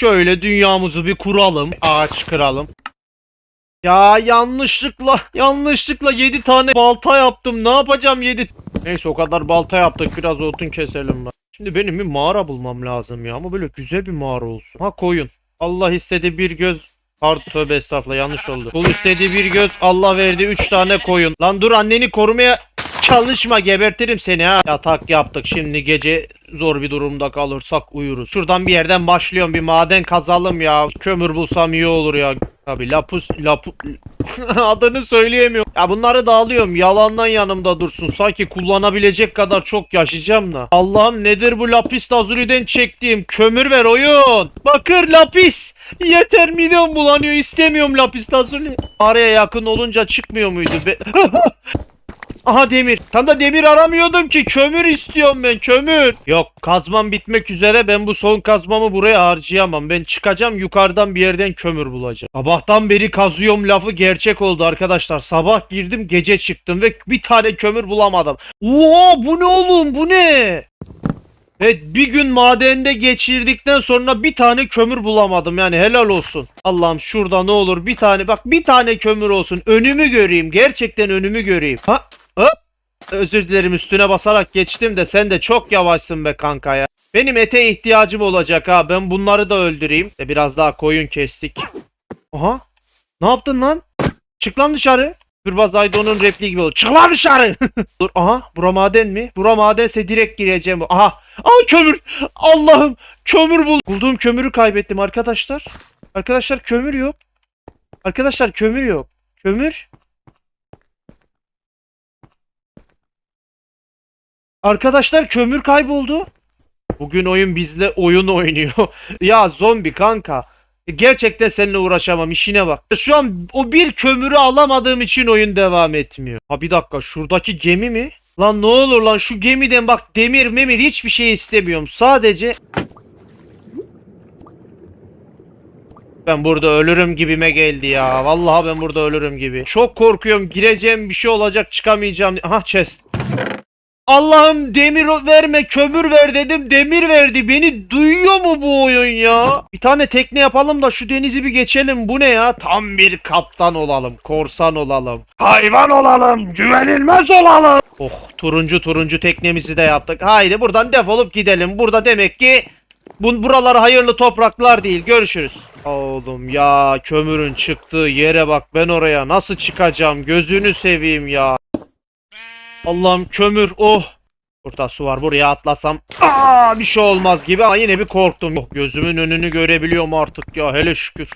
Şöyle dünyamızı bir kuralım. Ağaç kıralım. Ya yanlışlıkla yanlışlıkla 7 tane balta yaptım. Ne yapacağım 7? Neyse o kadar balta yaptık. Biraz odun keselim ben. Şimdi benim bir mağara bulmam lazım ya ama böyle güzel bir mağara olsun. Ha koyun. Allah istedi bir göz Pardon tövbe estağfurullah yanlış oldu. Kul istedi bir göz Allah verdi 3 tane koyun. Lan dur anneni korumaya çalışma gebertirim seni ha. Yatak yaptık şimdi gece zor bir durumda kalırsak uyuruz. Şuradan bir yerden başlıyorum bir maden kazalım ya. Kömür bulsam iyi olur ya. Tabi lapus lapu adını söyleyemiyorum. Ya bunları da alıyorum yalandan yanımda dursun. Sanki kullanabilecek kadar çok yaşayacağım da. Allah'ım nedir bu lapis lazuriden çektiğim kömür ver oyun. Bakır lapis. Yeter midem bulanıyor istemiyorum lapis lazuli. Araya yakın olunca çıkmıyor muydu be? Aha demir. Tam da demir aramıyordum ki. Kömür istiyorum ben kömür. Yok kazmam bitmek üzere. Ben bu son kazmamı buraya harcayamam. Ben çıkacağım yukarıdan bir yerden kömür bulacağım. Sabahtan beri kazıyorum lafı gerçek oldu arkadaşlar. Sabah girdim gece çıktım ve bir tane kömür bulamadım. Oo bu ne oğlum bu ne? Evet bir gün madende geçirdikten sonra bir tane kömür bulamadım yani helal olsun. Allah'ım şurada ne olur bir tane bak bir tane kömür olsun önümü göreyim gerçekten önümü göreyim. Ha özür dilerim üstüne basarak geçtim de sen de çok yavaşsın be kanka ya. Benim ete ihtiyacım olacak ha ben bunları da öldüreyim. E, biraz daha koyun kestik. Aha ne yaptın lan? Çık lan dışarı. Kürbaz Aydoğan'ın repliği gibi oldu. Çık lan dışarı. Dur aha bura maden mi? Bura madense direkt gireceğim. Aha. Aa kömür. Allah'ım kömür bul. Bulduğum kömürü kaybettim arkadaşlar. Arkadaşlar kömür yok. Arkadaşlar kömür yok. Kömür. Arkadaşlar kömür kayboldu. Bugün oyun bizle oyun oynuyor. ya zombi kanka. Gerçekten seninle uğraşamam işine bak. Şu an o bir kömürü alamadığım için oyun devam etmiyor. Ha bir dakika şuradaki gemi mi? Lan ne olur lan şu gemiden bak demir memir hiçbir şey istemiyorum. Sadece Ben burada ölürüm gibime geldi ya. Vallahi ben burada ölürüm gibi. Çok korkuyorum. Gireceğim bir şey olacak çıkamayacağım. Aha chest. Allah'ım demir verme kömür ver dedim demir verdi. Beni duyuyor mu bu oyun ya? Bir tane tekne yapalım da şu denizi bir geçelim. Bu ne ya? Tam bir kaptan olalım korsan olalım. Hayvan olalım güvenilmez olalım. Oh turuncu turuncu teknemizi de yaptık. Haydi buradan defolup gidelim. Burada demek ki bu, buralar hayırlı topraklar değil. Görüşürüz. Oğlum ya kömürün çıktığı yere bak. Ben oraya nasıl çıkacağım? Gözünü seveyim ya Allah'ım kömür oh. Burada su var buraya atlasam aa bir şey olmaz gibi ama yine bir korktum. Oh, gözümün önünü görebiliyorum artık ya hele şükür.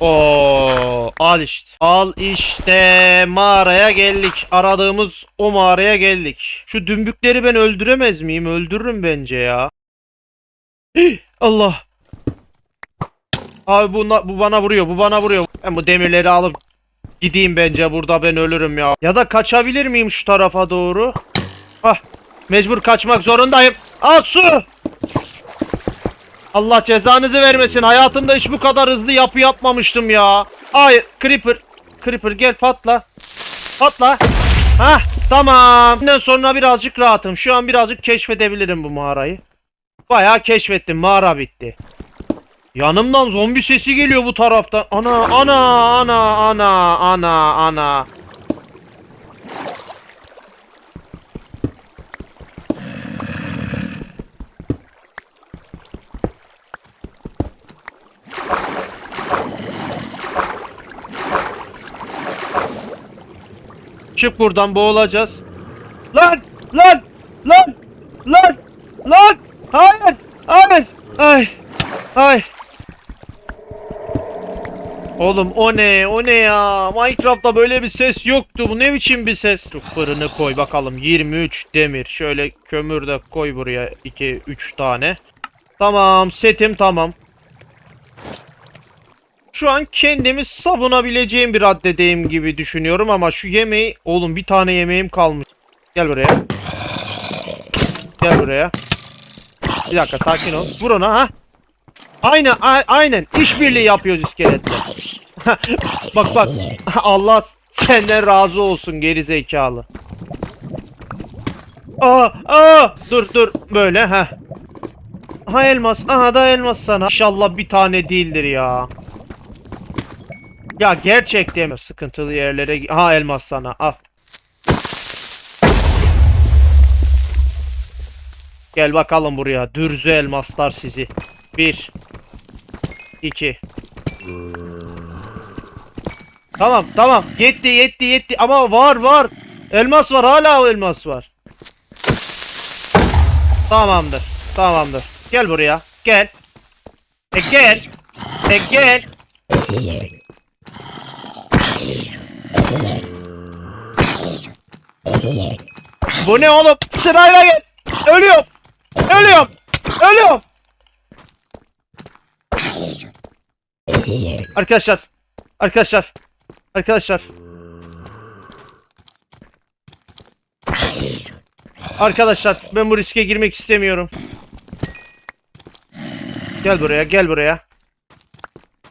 Oo al işte. Al işte mağaraya geldik. Aradığımız o mağaraya geldik. Şu dümbükleri ben öldüremez miyim? Öldürürüm bence ya. Allah. Abi bu, bu bana vuruyor. Bu bana vuruyor. Ben bu demirleri alıp Gideyim bence burada ben ölürüm ya. Ya da kaçabilir miyim şu tarafa doğru? Ah mecbur kaçmak zorundayım. Al su. Allah cezanızı vermesin. Hayatımda hiç bu kadar hızlı yapı yapmamıştım ya. Hayır Creeper. Creeper gel patla. Patla. Hah tamam. Bundan sonra birazcık rahatım. Şu an birazcık keşfedebilirim bu mağarayı. Bayağı keşfettim. Mağara bitti. Yanımdan zombi sesi geliyor bu taraftan. Ana ana ana ana ana ana. Çık buradan boğulacağız. Lan lan lan lan lan hayır hayır ay ay Oğlum o ne? O ne ya? Minecraft'ta böyle bir ses yoktu. Bu ne biçim bir ses? Şu fırını koy bakalım. 23 demir. Şöyle kömür de koy buraya. 2 3 tane. Tamam setim tamam. Şu an kendimi savunabileceğim bir raddedeyim gibi düşünüyorum ama şu yemeği oğlum bir tane yemeğim kalmış. Gel buraya. Gel buraya. Bir dakika sakin ol. Vur ona ha Aynen aynen işbirliği yapıyoruz iskeletle. bak bak Allah senden razı olsun geri zekalı. Aa aa dur dur böyle ha. Aha elmas. Aha da elmas sana. İnşallah bir tane değildir ya. Ya gerçekten sıkıntılı yerlere... Aha elmas sana. Al. Gel bakalım buraya. Dürzü elmaslar sizi. Bir. İki. Tamam tamam. Yetti yetti yetti. Ama var var. Elmas var. Hala o elmas var. Tamamdır. Tamamdır. Gel buraya. Gel. E gel. E gel. Bu ne oğlum? Sırayla gel. Ölüyorum. Ölüyorum. Ölüyorum. Arkadaşlar. Arkadaşlar. Arkadaşlar. Arkadaşlar ben bu riske girmek istemiyorum. Gel buraya gel buraya.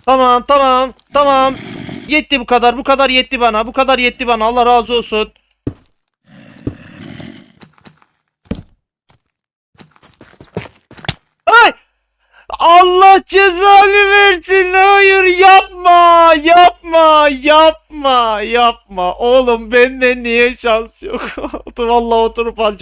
Tamam tamam tamam. Yetti bu kadar bu kadar yetti bana bu kadar yetti bana Allah razı olsun. Ay! Allah cezanı versin. Hayır yapma. Yapma. Yapma. Yapma. Oğlum bende niye şans yok? Vallahi oturup alacağım.